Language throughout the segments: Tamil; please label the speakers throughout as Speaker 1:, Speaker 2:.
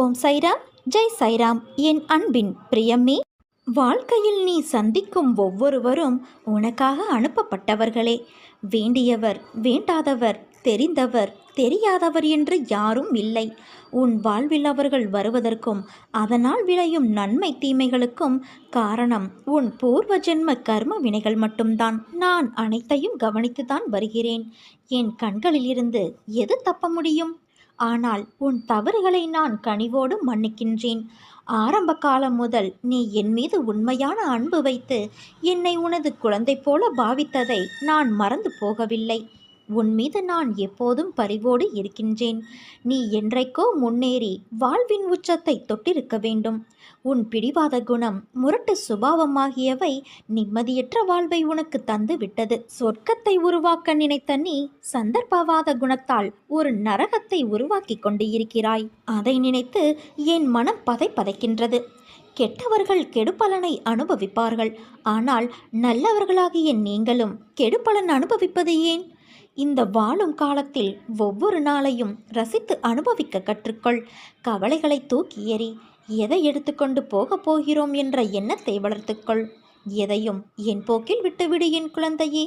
Speaker 1: ஓம் சைராம். ஜெய் சைராம். என் அன்பின் பிரியம்மே வாழ்க்கையில் நீ சந்திக்கும் ஒவ்வொருவரும் உனக்காக அனுப்பப்பட்டவர்களே. வேண்டியவர் வேண்டாதவர் தெரிந்தவர் தெரியாதவர் என்று யாரும் இல்லை. உன் வாழ்வில் அவர்கள் வருவதற்கும் அதனால் விளையும் நன்மை தீமைகளுக்கும் காரணம் உன் பூர்வ ஜென்ம கர்ம வினைகள் மட்டும்தான். நான் அனைத்தையும் கவனித்துதான் வருகிறேன். என் கண்களிலிருந்து எது தப்ப முடியும்? ஆனால் உன் தவறுகளை நான் கனிவோடு மன்னிக்கின்றேன். ஆரம்ப காலம் முதல் நீ என் மீது உண்மையான அன்பு வைத்து என்னை உனது குழந்தை போல பாவித்ததை நான் மறந்து போகவில்லை. உன் மீது நான் எப்போதும் பரிவோடு இருக்கின்றேன். நீ என்றைக்கோ முன்னேறி வாழ்வின் உச்சத்தை தொட்டிருக்க வேண்டும். உன் பிடிவாத குணம் முரட்டு சுபாவமாகியவை நிம்மதியற்ற வாழ்வை உனக்கு தந்து விட்டது சொர்க்கத்தை உருவாக்க நினைத்த நீ சந்தர்ப்பவாத குணத்தால் ஒரு நரகத்தை உருவாக்கி கொண்டு இருக்கிறாய் அதை நினைத்து என் மனம் பதை பதைக்கின்றது கெட்டவர்கள் கெடுபலனை அனுபவிப்பார்கள். ஆனால் நல்லவர்களாகிய நீங்களும் கெடுபலன் அனுபவிப்பது ஏன்? இந்த வாழும் காலத்தில் ஒவ்வொரு நாளையும் ரசித்து அனுபவிக்க கற்றுக்கொள். கவலைகளை தூக்கி எறி எதை எடுத்துக்கொண்டு போகப் போகிறோம்? என்ற எண்ணத்தை வளர்த்துக்கொள். எதையும் என் போக்கில் விட்டுவிடு என் குழந்தையே.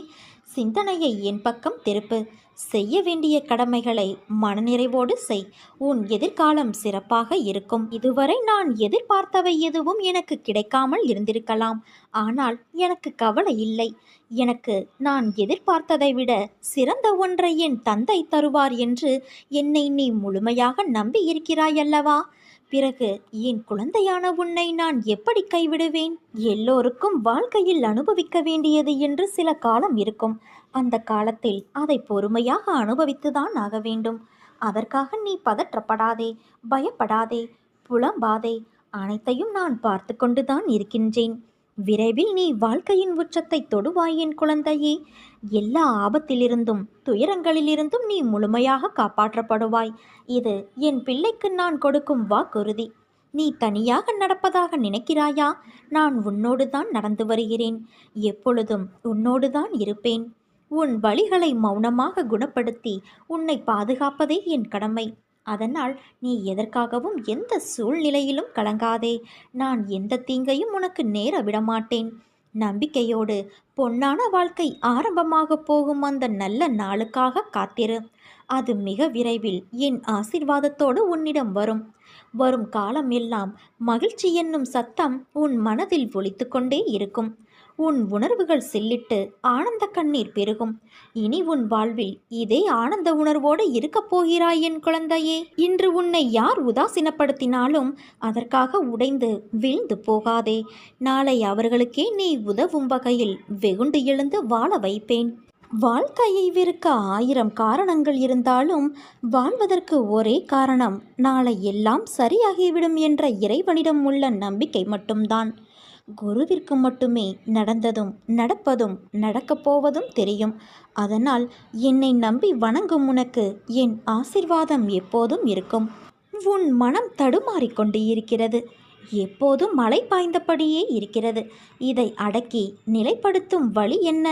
Speaker 1: சிந்தனையை என் பக்கம் திருப்பு. செய்ய வேண்டிய கடமைகளை மனநிறைவோடு செய். உன் எதிர்காலம் சிறப்பாக இருக்கும். இதுவரை நான் எதிர்பார்த்தவை எதுவும் எனக்கு கிடைக்காமல் இருந்திருக்கலாம். ஆனால் எனக்கு கவலை இல்லை. எனக்கு நான் எதிர்பார்த்ததை விட சிறந்த ஒன்றை என் தந்தை தருவார் என்று என்னை நீ முழுமையாக நம்பி இருக்கிறாய் அல்லவா? பிறகு என் குழந்தையான உன்னை நான் எப்படி கைவிடுவேன்? எல்லோருக்கும் வாழ்க்கையில் அனுபவிக்க வேண்டியது என்று சில காலம் இருக்கும். அந்த காலத்தில் அதை பொறுமையாக அனுபவித்துதான் ஆக வேண்டும். அதற்காக நீ பதற்றப்படாதே பயப்படாதே புலம்பாதே. அனைத்தையும் நான் பார்த்து கொண்டுதான் இருக்கின்றேன். விரைவில் நீ வாழ்க்கையின் உச்சத்தை தொடுவாய் என் குழந்தையே. எல்லா ஆபத்திலிருந்தும் துயரங்களிலிருந்தும் நீ முழுமையாக காப்பாற்றப்படுவாய். இது என் பிள்ளைக்கு நான் கொடுக்கும் வாக்குறுதி. நீ தனியாக நடப்பதாக நினைக்கிறாயா? நான் உன்னோடு தான் நடந்து வருகிறேன். எப்பொழுதும் உன்னோடு தான் இருப்பேன். உன் வழிகளை மௌனமாக குணப்படுத்தி உன்னை பாதுகாப்பதே என் கடமை. அதனால் நீ எதற்காகவும் எந்த சூழ்நிலையிலும் கலங்காதே. நான் எந்த தீங்கையும் உனக்கு நேர விடமாட்டேன். நம்பிக்கையோடு பொன்னான வாழ்க்கை ஆரம்பமாக போகும் அந்த நல்ல நாளுக்காக காத்திரு. அது மிக விரைவில் என் ஆசிர்வாதத்தோடு உன்னிடம் வரும். வரும் காலம் எல்லாம் மகிழ்ச்சி என்னும் சத்தம் உன் மனதில் ஒழித்து கொண்டே இருக்கும். உன் உணர்வுகள் சில்லிட்டு ஆனந்த கண்ணீர் பெருகும். இனி உன் வாழ்வில் இதே ஆனந்த உணர்வோடு இருக்கப் போகிறாய் என் குழந்தையே. இன்று உன்னை யார் உதாசீனப்படுத்தினாலும் அதற்காக உடைந்து வீழ்ந்து போகாதே. நாளை அவர்களுக்கே நீ உதவும் வகையில் வெகுண்டு எழுந்து வாழ வைப்பேன். வாழ்க்கையை வெறுக்க ஆயிரம் காரணங்கள் இருந்தாலும் வாழ்வதற்கு ஒரே காரணம் நாளை எல்லாம் சரியாகிவிடும் என்ற இறைவனிடம் உள்ள நம்பிக்கை மட்டும்தான். குருவிற்கு மட்டுமே நடந்ததும் நடப்பதும் நடக்கப் போவதும் தெரியும். அதனால் என்னை நம்பி வணங்கும் உனக்கு என் ஆசிர்வாதம் எப்போதும் இருக்கும். உன் மனம் தடுமாறிக்கொண்டு இருக்கிறது. எப்போதும் மழை பாய்ந்தபடியே இருக்கிறது. இதை அடக்கி நிலைப்படுத்தும் வழி என்ன?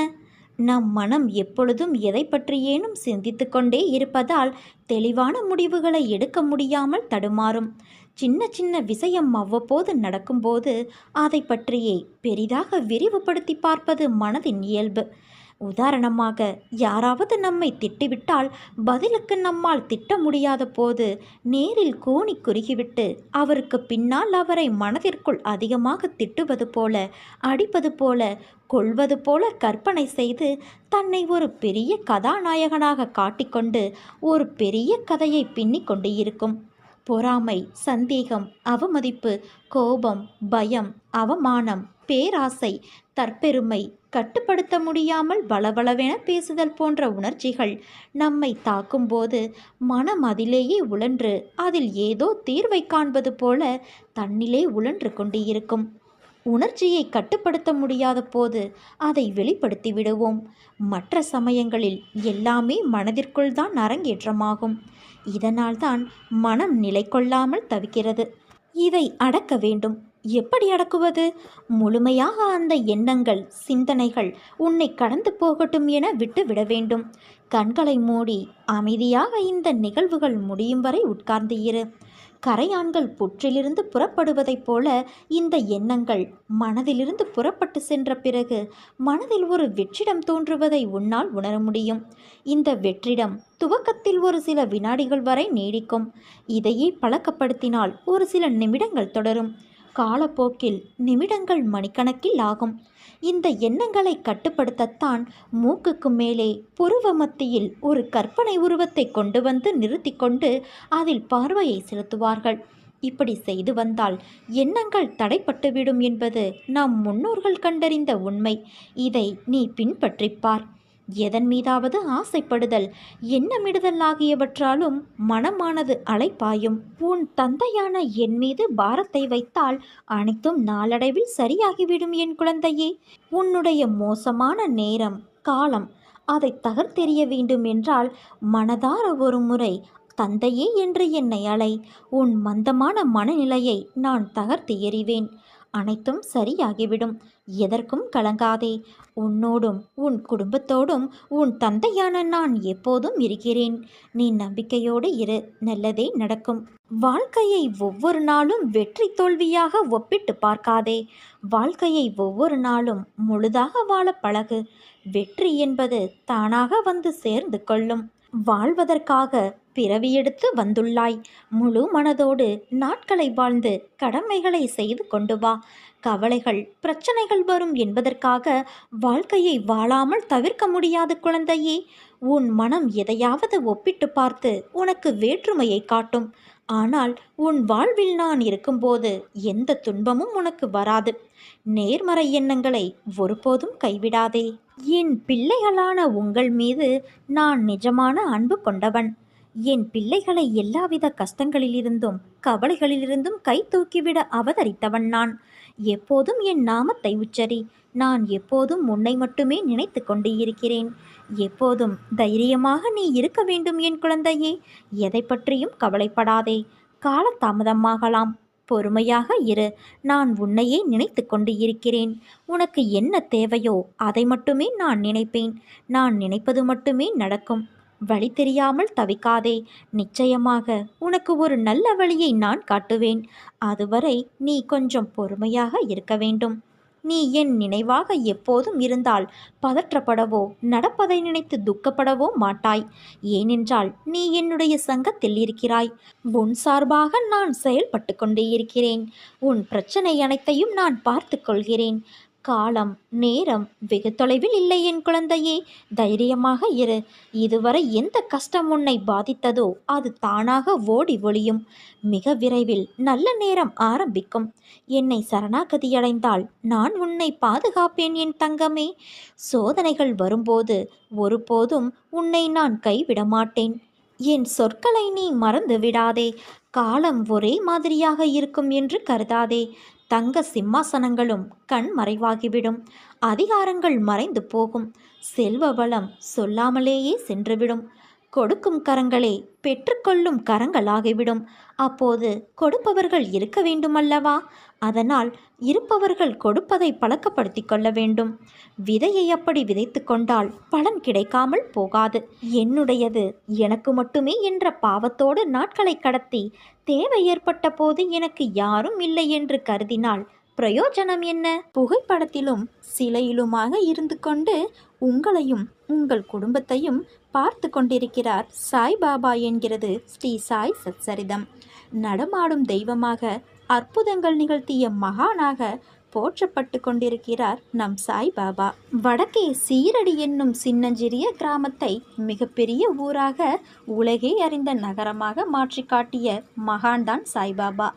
Speaker 1: நம் மனம் எப்பொழுதும் எதை பற்றியேனும் சிந்தித்து கொண்டே இருப்பதால் தெளிவான முடிவுகளை எடுக்க முடியாமல் தடுமாறும். சின்ன சின்ன விஷயம் அவ்வப்போது நடக்கும்போது அதை பற்றியே பெரிதாக விரிவுபடுத்தி பார்ப்பது மனதின் இயல்பு. உதாரணமாக யாராவது நம்மை திட்டிவிட்டால் பதிலுக்கு நம்மால் திட்ட முடியாத போது நேரில் கோணி குறுகிவிட்டு அவருக்கு பின்னால் அவரை மனதிற்குள் அதிகமாக திட்டுவது போல அடிப்பது போல கொள்வது போல கற்பனை செய்து தன்னை ஒரு பெரிய கதாநாயகனாக காட்டிக்கொண்டு ஒரு பெரிய கதையை பின்னிக் கொண்டு இருக்கும். பொறாமை சந்தேகம் அவமதிப்பு கோபம் பயம் அவமானம் பேராசை தற்பெருமை கட்டுப்படுத்த முடியாமல் பலபலவென பேசுதல் போன்ற உணர்ச்சிகள் நம்மை தாக்கும்போது மனம் அதிலேயே உழன்று அதில் ஏதோ தீர்வை காண்பது போல தன்னிலே உழன்று கொண்டு இருக்கும். உணர்ச்சியை கட்டுப்படுத்த முடியாத போது அதை வெளிப்படுத்தி விடுவோம் மற்ற சமயங்களில் எல்லாமே மனதிற்குள் தான் அரங்கேற்றமாகும். இதனால்தான் மனம் நிலை கொள்ளாமல் தவிக்கிறது. இதை அடக்க வேண்டும். எப்படி அடக்குவது? முழுமையாக அந்த எண்ணங்கள் சிந்தனைகள் உன்னை கடந்து போகட்டும் என விட்டுவிட வேண்டும். கண்களை மூடி அமைதியாக இந்த நிகழ்வுகள் முடியும் வரை உட்கார்ந்து இரு. கரையான்கள் புற்றிலிருந்து புறப்படுவதைப் போல இந்த எண்ணங்கள் மனதிலிருந்து புறப்பட்டு சென்ற பிறகு மனதில் ஒரு வெற்றிடம் தோன்றுவதை உன்னால் உணர முடியும். இந்த வெற்றிடம் துவக்கத்தில் ஒரு சில வினாடிகள் வரை நீடிக்கும். இதையே பழக்கப்படுத்தினால் ஒரு சில நிமிடங்கள் தொடரும். காலப்போக்கில் நிமிடங்கள் மணிக்கணக்கில் ஆகும். இந்த எண்ணங்களை கட்டுப்படுத்தத்தான் மூக்குக்கு மேலே புருவ மத்தியில் ஒரு கற்பனை உருவத்தை கொண்டு வந்து நிறுத்தி கொண்டு அதில் பார்வையை செலுத்துவார்கள். இப்படி செய்து வந்தால் எண்ணங்கள் தடைப்பட்டுவிடும் என்பது நம் முன்னோர்கள் கண்டறிந்த உண்மை. இதை நீ பின்பற்றிப்பார் எதன் மீதாவது ஆசைப்படுதல் எண்ணமிடுதல் ஆகியவற்றாலும் மனமானது அலைப்பாயும் உன் தந்தையான என் மீது பாரத்தை வைத்தால் அனைத்தும் நாளடைவில் சரியாகிவிடும் என் குழந்தையே. உன்னுடைய மோசமான நேரம் காலம் அதை தகர்த்தெறிய வேண்டும் என்றால் மனதார ஒரு முறை தந்தையே என்று என்னை அலை உன் மந்தமான மனநிலையை நான் தகர்த்து எறிவேன். அனைத்தும் சரியாகிவிடும். எதற்கும் கலங்காதே. உன்னோடும் உன் குடும்பத்தோடும் உன் தந்தையான நான் எப்போதும் இருக்கிறேன். நீ நம்பிக்கையோடு இரு. நல்லதே நடக்கும். வாழ்க்கையை ஒவ்வொரு நாளும் வெற்றி தோல்வியாக ஒப்பிட்டு பார்க்காதே. வாழ்க்கையை ஒவ்வொரு நாளும் முழுதாக வாழ பழகு. வெற்றி என்பது தானாக வந்து சேர்ந்து கொள்ளும். வாழ்வதற்காக பிறவியெடுத்து வந்துள்ளாய். முழு மனதோடு நாட்களை வாழ்ந்து கடமைகளை செய்து கொண்டு வா. கவலைகள் பிரச்சனைகள் வரும் என்பதற்காக வாழ்க்கையை வாழாமல் தவிர்க்க முடியாது குழந்தையே. உன் மனம் எதையாவது ஒப்பிட்டு பார்த்து உனக்கு வேற்றுமையை காட்டும். ஆனால் உன் வாழ்வில் நான் இருக்கும்போது எந்த துன்பமும் உனக்கு வராது. நேர்மறை எண்ணங்களை ஒருபோதும் கைவிடாதே. என் பிள்ளைகளான உங்கள் மீது நான் நிஜமான அன்பு கொண்டவன். என் பிள்ளைகளை எல்லாவித கஷ்டங்களிலிருந்தும் கவலைகளிலிருந்தும் கை தூக்கிவிட அவதரித்தவன் நான். எப்போதும் என் நாமத்தை உச்சரி. நான் எப்போதும் உன்னை மட்டுமே நினைத்து கொண்டு இருக்கிறேன். எப்போதும் தைரியமாக நீ இருக்க வேண்டும் என் குழந்தையே. எதை பற்றியும் கவலைப்படாதே. காலதாமதமாகலாம். பொறுமையாக இரு. நான் உன்னையே நினைத்து கொண்டு இருக்கிறேன். உனக்கு என்ன தேவையோ அதை மட்டுமே நான் நினைப்பேன். நான் நினைப்பது மட்டுமே நடக்கும். வழி தெரியாமல் தவிக்காதே. நிச்சயமாக உனக்கு ஒரு நல்ல வழியை நான் காட்டுவேன். அதுவரை நீ கொஞ்சம் பொறுமையாக இருக்க வேண்டும். நீ என் நினைவாக எப்போதும் இருந்தால் பதற்றப்படவோ நடப்பதை நினைத்து துக்கப்படவோ மாட்டாய். ஏனென்றால் நீ என்னுடைய சங்கத்தில் இருக்கிறாய். உன் சார்பாக நான் செயல்பட்டு கொண்டே இருக்கிறேன். உன் பிரச்சனை அனைத்தையும் நான் பார்த்து கொள்கிறேன். காலம் நேரம் வெகு தொலைவில் இல்லை என் குழந்தையே. தைரியமாக இரு. இதுவரை எந்த கஷ்டம் உன்னை பாதித்ததோ அது தானாக ஓடி ஒளியும். மிக விரைவில் நல்ல நேரம் ஆரம்பிக்கும். என்னை சரணாகதியடைந்தால் நான் உன்னை பாதுகாப்பேன் என் தங்கமே. சோதனைகள் வரும்போது ஒருபோதும் உன்னை நான் கைவிட மாட்டேன். என் சொற்களை நீ மறந்து விடாதே. காலம் ஒரே மாதிரியாக இருக்கும் என்று கருதாதே. தங்க சிம்மாசனங்களும் கண் மறைவாகிவிடும். அதிகாரங்கள் மறைந்து போகும். செல்வ வளம் சொல்லாமலேயே சென்றுவிடும். கொடுக்கும் கரங்களே பெற்றுக்கொள்ளும் கரங்களாகிவிடும். அப்போது கொடுப்பவர்கள் இருக்க வேண்டுமல்லவா? அதனால் இருப்பவர்கள் கொடுப்பதை பழக்கப்படுத்தி கொள்ள வேண்டும். விதையை அப்படி விதைத்து கொண்டால் பலன் கிடைக்காமல் போகாது. என்னுடையது எனக்கு மட்டுமே என்ற பாவத்தோடு நாட்களை கடத்தி தேவை ஏற்பட்ட போது எனக்கு யாரும் இல்லை என்று கருதினால் பிரயோஜனம் என்ன? புகைப்படத்திலும் சிலையிலுமாக இருந்து கொண்டு உங்களையும் உங்கள் குடும்பத்தையும் பார்த்து கொண்டிருக்கிறார் சாய்பாபா என்கிறது ஸ்ரீ சாய் சச்சரிதம். நடமாடும் தெய்வமாக அற்புதங்கள் நிகழ்த்திய மகானாக போற்றப்பட்டு கொண்டிருக்கிறார் நம் சாய்பாபா வடக்கே சீரடி என்னும் சின்னஞ்சிறிய கிராமத்தை மிகப்பெரிய ஊராக உலகே அறிந்த நகரமாக மாற்றி காட்டிய மகான்தான் சாய்பாபா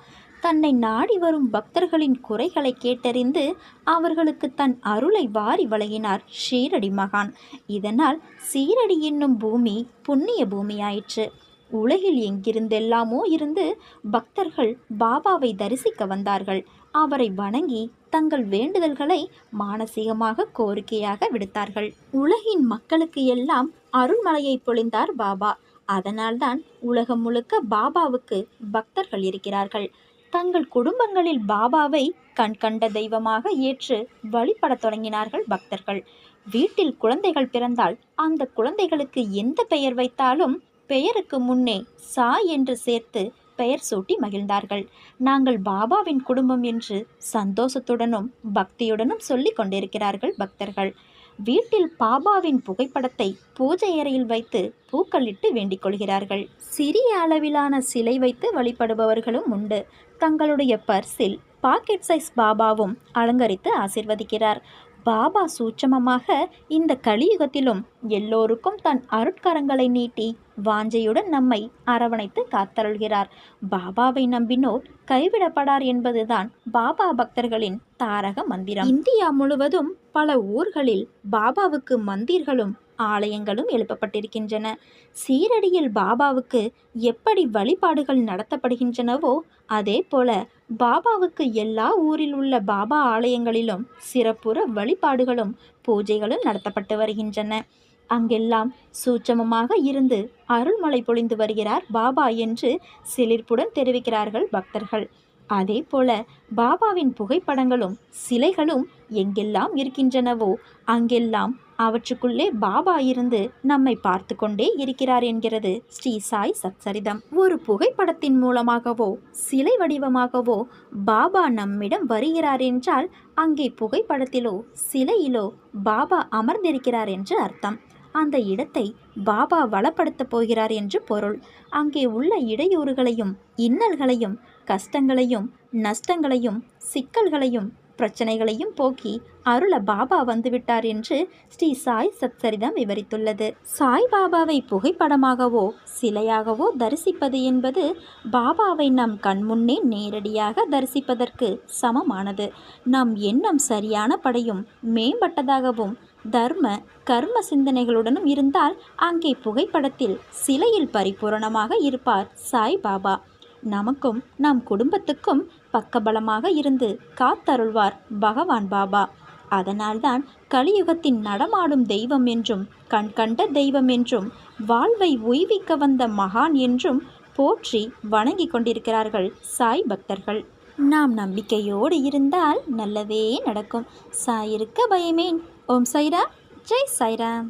Speaker 1: தன்னை நாடி வரும் பக்தர்களின் குறைகளை கேட்டறிந்து அவர்களுக்கு தன் அருளை வாரி வழங்கினார் ஷீரடி மகான். இதனால் சீரடி என்னும் பூமி புண்ணிய பூமியாயிற்று. உலகில் எங்கிருந்தெல்லாமோ இருந்து பக்தர்கள் பாபாவை தரிசிக்க வந்தார்கள். அவரை வணங்கி தங்கள் வேண்டுதல்களை மானசீகமாக கோரிக்கையாக விடுத்தார்கள். உலகின் மக்களுக்கு எல்லாம் அருள்மலையை பொழிந்தார் பாபா. அதனால்தான் உலகம் முழுக்க பாபாவுக்கு பக்தர்கள் இருக்கிறார்கள். தங்கள் குடும்பங்களில் பாபாவை கண்கண்ட தெய்வமாக ஏற்று வழிபடத் தொடங்கினார்கள் பக்தர்கள். வீட்டில் குழந்தைகள் பிறந்தால் அந்த குழந்தைகளுக்கு எந்த பெயர் வைத்தாலும் பெயருக்கு முன்னே சா என்று சேர்த்து பெயர் சூட்டி மகிழ்ந்தார்கள். நாங்கள் பாபாவின் குடும்பம் என்று சந்தோஷத்துடனும் பக்தியுடனும் சொல்லிக் கொண்டிருக்கிறார்கள் பக்தர்கள். வீட்டில் பாபாவின் புகைப்படத்தை பூஜை அறையில் வைத்து பூக்களிட்டு வேண்டிக் கொள்கிறார்கள். சிறிய அளவிலான சிலை வைத்து வழிபடுபவர்களும் உண்டு. தங்களுடைய பர்சில் பாக்கெட் சைஸ் பாபாவும் அலங்கரித்து ஆசிர்வதிக்கிறார். பாபா சூட்சமமாக இந்த கலியுகத்திலும் எல்லோருக்கும் தன் அருட்கரங்களை நீட்டி வாஞ்சையுடன் நம்மை அரவணைத்து காத்தருள்கிறார். பாபாவை நம்பினோர் கைவிடப்படார் என்பதுதான் பாபா பக்தர்களின் தாரக மந்திரம். இந்தியா முழுவதும் பல ஊர்களில் பாபாவுக்கு மந்திர்களும் ஆலயங்களும் எழுப்பப்பட்டிருக்கின்றன. சீரடியில் பாபாவுக்கு எப்படி வழிபாடுகள் நடத்தப்படுகின்றனவோ அதே போல பாபாவுக்கு எல்லா ஊரில் உள்ள பாபா ஆலயங்களிலும் சிறப்புற வழிபாடுகளும் பூஜைகளும் நடத்தப்பட்டு வருகின்றன. அங்கெல்லாம் சூட்சமமாக இருந்து அருள்மழை பொழிந்து வருகிறார் பாபா என்று சிலிர்ப்புடன் தெரிவிக்கிறார்கள் பக்தர்கள். அதே போல பாபாவின் புகைப்படங்களும் சிலைகளும் எங்கெல்லாம் இருக்கின்றனவோ அங்கெல்லாம் அவற்றுக்குள்ளே பாபா இருந்து நம்மை பார்த்து கொண்டே இருக்கிறார் என்கிறது ஸ்ரீ சாய் சத்சரிதம் ஒரு புகைப்படத்தின் மூலமாகவோ சிலை வடிவமாகவோ பாபா நம்மிடம் வருகிறார் என்றால் அங்கே புகைப்படத்திலோ சிலையிலோ பாபா அமர்ந்திருக்கிறார் என்று அர்த்தம். அந்த இடத்தை பாபா வளப்படுத்தப் போகிறார் என்று பொருள். அங்கே உள்ள இடையூறுகளையும் இன்னல்களையும் கஷ்டங்களையும் நஷ்டங்களையும் சிக்கல்களையும் பிரச்சனைகளையும் போக்கி அருள பாபா வந்துவிட்டார் என்று ஸ்ரீ சாய் சத்சரிதம் விவரித்துள்ளது. சாய் பாபாவை புகைப்படமாகவோ சிலையாகவோ தரிசிப்பது என்பது பாபாவை நம் கண்முன்னே நேரடியாக தரிசிப்பதற்கு சமமானது. நம் எண்ணம் சரியான படையும் மேம்பட்டதாகவும் தர்ம கர்ம சிந்தனைகளுடனும் இருந்தால் அங்கே புகைப்படத்தில் சிலையில் பரிபூரணமாக இருப்பார் சாய் பாபா. நமக்கும் நம் குடும்பத்துக்கும் பக்கபலமாக இருந்து காத்தருள்வார் பகவான் பாபா. அதனால்தான் கலியுகத்தின் நடமாடும் தெய்வம் என்றும் கண் கண்ட தெய்வம் என்றும் வாழ்வை உய்விக்க வந்த மகான் என்றும் போற்றி வணங்கி கொண்டிருக்கிறார்கள் சாய் பக்தர்கள். நாம் நம்பிக்கையோடு இருந்தால் நல்லதே நடக்கும். சாயிருக்க பயமேன். ஓம் சைராம் ஜெய் சைராம்